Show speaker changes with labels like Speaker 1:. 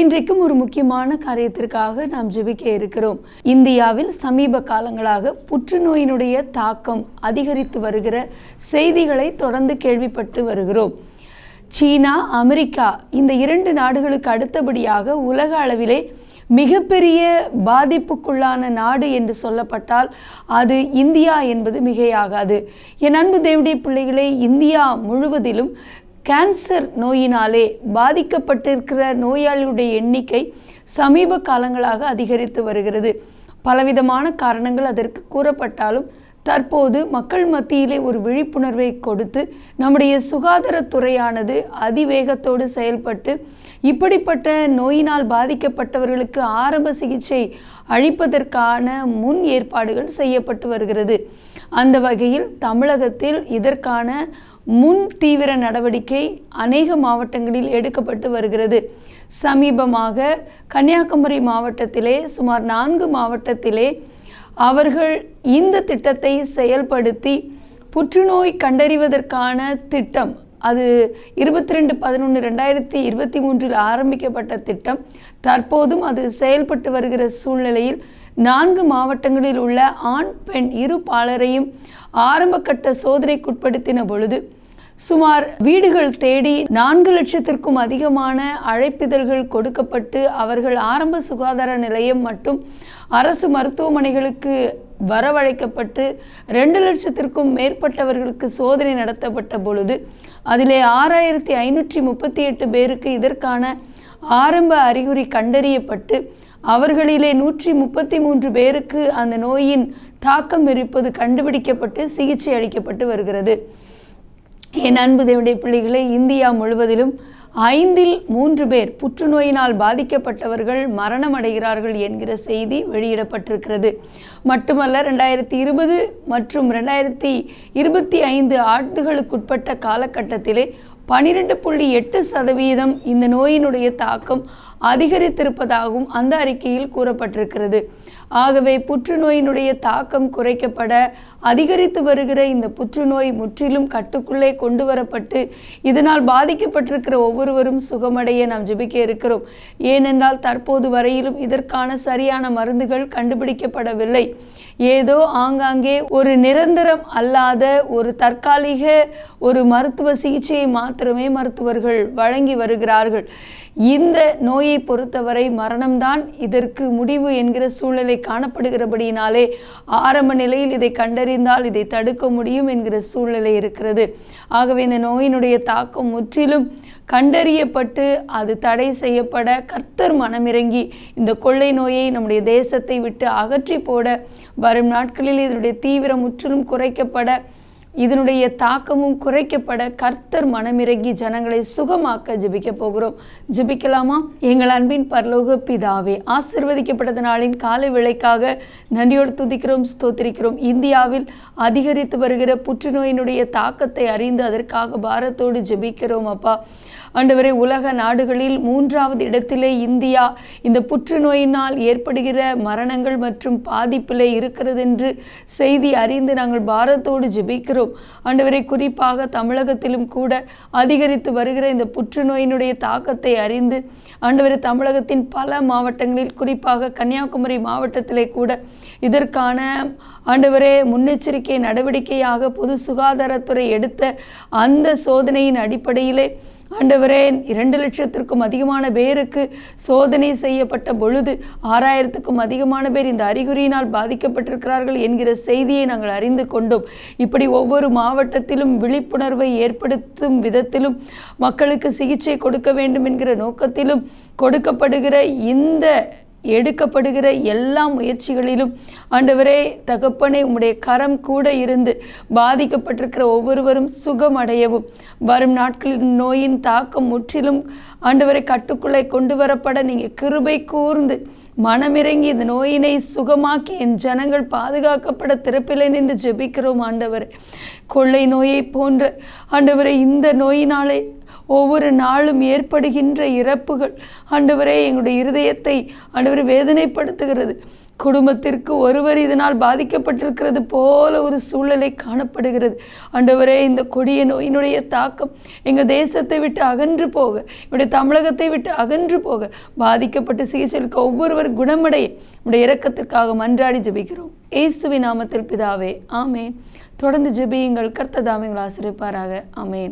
Speaker 1: இன்றைக்கும் ஒரு முக்கியமான காரியத்திற்காக நாம் ஜெபிக்க இருக்கிறோம். இந்தியாவில் சமீப காலங்களாக புற்றுநோயினுடைய தாக்கம் அதிகரித்து வருகிற செய்திகளை தொடர்ந்து கேள்விப்பட்டு வருகிறோம். சீனா அமெரிக்கா இந்த இரண்டு நாடுகளுக்கு அடுத்தபடியாக உலக அளவிலே மிகப்பெரிய பாதிப்புக்குள்ளான நாடு என்று சொல்லப்பட்டால் அது இந்தியா என்பது மிகையாகாது. என் அன்பு தேவடைய பிள்ளைகளே இந்தியா முழுவதிலும் கேன்சர் நோயினாலே பாதிக்கப்பட்டிருக்கிற நோயாளியுடைய எண்ணிக்கை சமீப காலங்களாக அதிகரித்து வருகிறது. பலவிதமான காரணங்கள் அதற்கு கூறப்பட்டாலும் தற்போது மக்கள் மத்தியிலே ஒரு விழிப்புணர்வை கொடுத்து நம்முடைய சுகாதாரத்துறையானது அதிவேகத்தோடு செயல்பட்டு இப்படிப்பட்ட நோயினால் பாதிக்கப்பட்டவர்களுக்கு ஆரம்ப சிகிச்சை அளிப்பதற்கான முன் ஏற்பாடுகள் செய்யப்பட்டு வருகிறது. அந்த வகையில் தமிழகத்தில் இதற்கான முன் தீவிர நடவடிக்கை அநேக மாவட்டங்களில் எடுக்கப்பட்டு வருகிறது. சமீபமாக கன்னியாகுமரி மாவட்டத்திலே சுமார் நான்கு மாவட்டத்திலே அவர்கள் இந்த திட்டத்தை செயல்படுத்தி புற்றுநோய் கண்டறிவதற்கான திட்டம் அது இருபத்தி ரெண்டு பதினொன்று ரெண்டாயிரத்தி இருபத்தி மூன்றில் ஆரம்பிக்கப்பட்ட திட்டம். தற்போதும் அது செயல்பட்டு வருகிற சூழ்நிலையில் நான்கு மாவட்டங்களில் உள்ள ஆண் பெண் இரு பாலரையும் ஆரம்பகட்ட சோதனைக்குட்படுத்தின பொழுது சுமார் வீடுகள் தேடி நான்கு லட்சத்திற்கும் அதிகமான அழைப்பிதழ்கள் கொடுக்கப்பட்டு அவர்கள் ஆரம்ப சுகாதார நிலையம் மற்றும் அரசு மருத்துவமனைகளுக்கு வரவழைக்கப்பட்டு ரெண்டு லட்சத்திற்கும் மேற்பட்டவர்களுக்கு சோதனை நடத்தப்பட்ட பொழுது அதிலே ஆறாயிரத்தி ஐநூற்றி முப்பத்தி எட்டு பேருக்கு இதற்கான ஆரம்ப அறிகுறி கண்டறியப்பட்டு அவர்களிலே நூற்றி முப்பத்தி மூன்று பேருக்கு அந்த நோயின் தாக்கம் இருப்பது கண்டுபிடிக்கப்பட்டு சிகிச்சை அளிக்கப்பட்டு வருகிறது. என் அன்பு தேவடைய பிள்ளைகளே இந்தியா முழுவதிலும் ஐந்தில் மூன்று பேர் புற்றுநோயினால் பாதிக்கப்பட்டவர்கள் மரணம் அடைகிறார்கள் என்கிற செய்தி வெளியிடப்பட்டிருக்கிறது. மட்டுமல்ல ரெண்டாயிரத்தி இருபது மற்றும் ரெண்டாயிரத்தி இருபத்தி ஐந்து ஆண்டுகளுக்குட்பட்ட காலகட்டத்திலே பனிரெண்டு புள்ளி எட்டு சதவீதம் இந்த நோயினுடைய தாக்கம் அதிகரித்திருப்பதாகவும் அந்த அறிக்கையில் கூறப்பட்டிருக்கிறது. ஆகவே புற்றுநோயினுடைய தாக்கம் குறைக்கப்பட அதிகரித்து வருகிற இந்த புற்றுநோய் முற்றிலும் கட்டுக்குள்ளே கொண்டு வரப்பட்டு இதனால் பாதிக்கப்பட்டிருக்கிற ஒவ்வொருவரும் சுகமடைய நாம் ஜெபிக்க இருக்கிறோம். ஏனென்றால் தற்போது வரையிலும் இதற்கான சரியான மருந்துகள் கண்டுபிடிக்கப்படவில்லை. ஏதோ ஆங்காங்கே ஒரு நிரந்தரம் அல்லாத ஒரு தற்காலிக ஒரு மருத்துவ சிகிச்சையை மாத்திரமே மருத்துவர்கள் வழங்கி வருகிறார்கள். இந்த நோயை பொறுத்தவரை மரணம்தான் இதற்கு முடிவு என்கிற சூழ்நிலை காணப்படுகிறபடியினாலே ஆரம்ப நிலையில் இதை கண்டறிந்தால் இதை தடுக்க முடியும் என்கிற சூழ்நிலை இருக்கிறது. ஆகவே இந்த நோயினுடைய தாக்கம் முற்றிலும் கண்டறியப்பட்டு அது தடை செய்யப்பட கர்த்தர் மனமிறங்கி இந்த கொள்ளை நோயை நம்முடைய தேசத்தை விட்டு அகற்றி போட வரும் நாட்களில் இதனுடைய தீவிரம் முற்றிலும் குறைக்கப்பட இதனுடைய தாக்கமும் குறைக்கப்பட கர்த்தர் மனமிறங்கி ஜனங்களை சுகமாக்க ஜெபிக்க போகிறோம். ஜிபிக்கலாமா? எங்கள் அன்பின் பரலோக பிதாவே ஆசிர்வதிக்கப்பட்ட நாளின் காலை விளைக்காக நன்றியோடு துதிக்கிறோம் ஸ்தோத்திரிக்கிறோம். இந்தியாவில் அதிகரித்து வருகிற புற்றுநோயினுடைய தாக்கத்தை அறிந்து அதற்காக பாரத்தோடு ஜெபிக்கிறோம் அப்பா. ஆண்டவரே உலக நாடுகளில் மூன்றாவது இடத்திலே இந்தியா இந்த புற்றுநோயினால் ஏற்படுகிற மரணங்கள் மற்றும் பாதிப்பிலே இருக்கிறது என்று செய்தி அறிந்து நாங்கள் பாரத்தோடு ஜெபிக்கிறோம். ஆண்டவரை குறிப்பாக தமிழகத்திலும் கூட அதிகரித்து வருகிற இந்த புற்றுநோயினுடைய தாக்கத்தை அறிந்து ஆண்டவரை தமிழகத்தின் பல மாவட்டங்களில் குறிப்பாக கன்னியாகுமரி மாவட்டத்திலே கூட இதற்கான ஆண்டவரே முன்னெச்சரிக்கை நடவடிக்கையாக பொது சுகாதாரத்துறை எடுத்த அந்த சோதனையின் அடிப்படையிலே ஆண்டவரே இரண்டு லட்சத்திற்கும் அதிகமான பேருக்கு சோதனை செய்யப்பட்ட பொழுது ஆறாயிரத்துக்கும் அதிகமான பேர் இந்த அறிகுறியினால் பாதிக்கப்பட்டிருக்கிறார்கள் என்கிற செய்தியை நாங்கள் அறிந்து கொண்டோம். இப்படி ஒவ்வொரு மாவட்டத்திலும் விழிப்புணர்வை ஏற்படுத்தும் விதத்திலும் மக்களுக்கு சிகிச்சை கொடுக்க வேண்டும் என்கிற நோக்கத்திலும் கொடுக்கப்படுகிற இந்த எடுக்கப்படுகிற எல்லா முயற்சிகளிலும் ஆண்டவரே தகப்பனே உம்முடைய கரம் கூட இருந்து பாதிக்கப்பட்டிருக்கிற ஒவ்வொருவரும் சுகம் அடையவும் வரும் நாட்களில் நோயின் தாக்கம் முற்றிலும் ஆண்டவரை கட்டுக்குள்ளே கொண்டு வரப்பட நீங்கள் கிருபை கூர்ந்து மனமிறங்கி இந்த நோயினை சுகமாக்கி என் ஜனங்கள் பாதுகாக்கப்பட திறப்பிலை நின்று ஜெபிக்கிறோம் ஆண்டவரே. கொள்ளை நோயை போன்ற ஆண்டவரை இந்த நோயினாலே ஒவ்வொரு நாளும் ஏற்படுகின்ற இறப்புகள் ஆண்டவரே எங்களுடைய இருதயத்தை ஆண்டவர் வேதனைப்படுத்துகிறது. குடும்பத்திற்கு ஒருவர் இதனால் பாதிக்கப்பட்டிருக்கிறது போல ஒரு சூழ்நிலை காணப்படுகிறது. ஆண்டவரே இந்த கொடிய நோயினுடைய தாக்கம் எங்கள் தேசத்தை விட்டு அகன்று போக என்னுடைய தமிழகத்தை விட்டு அகன்று போக பாதிக்கப்பட்டு சிகிச்சைக்கு ஒவ்வொருவர் குணமடைய நம்முடைய இறக்கத்திற்காக மன்றாடி ஜெபிக்கிறோம். இயேசுவி நாமத்தில் பிதாவே ஆமேன். தொடர்ந்து ஜெபியுங்கள் கர்த்ததாமிங்கள் ஆசிரிப்பாராக ஆமேன்.